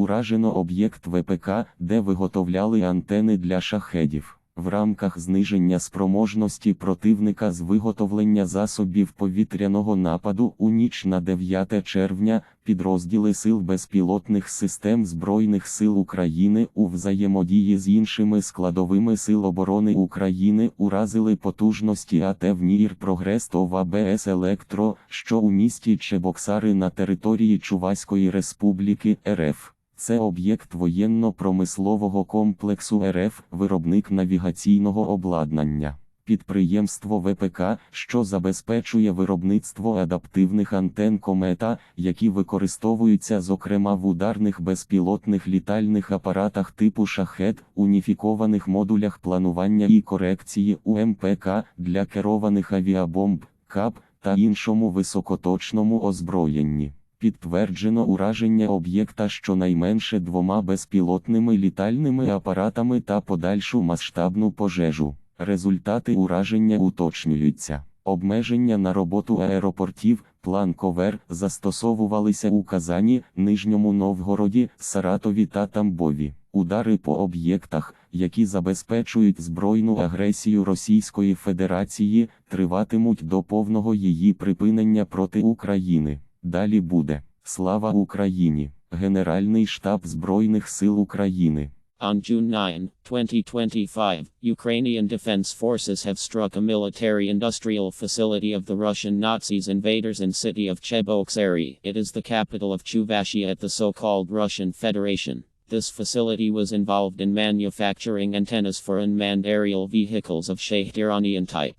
Уражено об'єкт ВПК, де виготовляли антени для шахедів. В рамках зниження спроможності противника з виготовлення засобів повітряного нападу у ніч на 9 червня підрозділи Сил безпілотних систем Збройних сил України у взаємодії з іншими складовими Сил оборони України уразили потужності АТ в НІР Прогрес ТОВ АБС Електро, що у місті Чебоксари на території Чуваської Республіки РФ. Це об'єкт воєнно-промислового комплексу РФ, виробник навігаційного обладнання. Підприємство ВПК, що забезпечує виробництво адаптивних антен комета, які використовуються зокрема в ударних безпілотних літальних апаратах типу шахет, уніфікованих модулях планування і корекції УМПК для керованих авіабомб, КАП та іншому високоточному озброєнні. Підтверджено ураження об'єкта щонайменше двома безпілотними літальними апаратами та подальшу масштабну пожежу. Результати ураження уточнюються. Обмеження на роботу аеропортів, план ковер застосовувалися у Казані, Нижньому Новгороді, Саратові та Тамбові. Удари по об'єктах, які забезпечують збройну агресію Російської Федерації, триватимуть до повного її припинення проти України. Далі буде Слава Україні! Генеральний штаб Збройних сил України. On June 9, 2025, Ukrainian Defense Forces have struck a military industrial facility of the Russian Nazis invaders in city of Cheboksary. It is the capital of Chuvashia at the so-called Russian Federation. This facility was involved in manufacturing antennas for unmanned aerial vehicles of Sheikh Iranian type.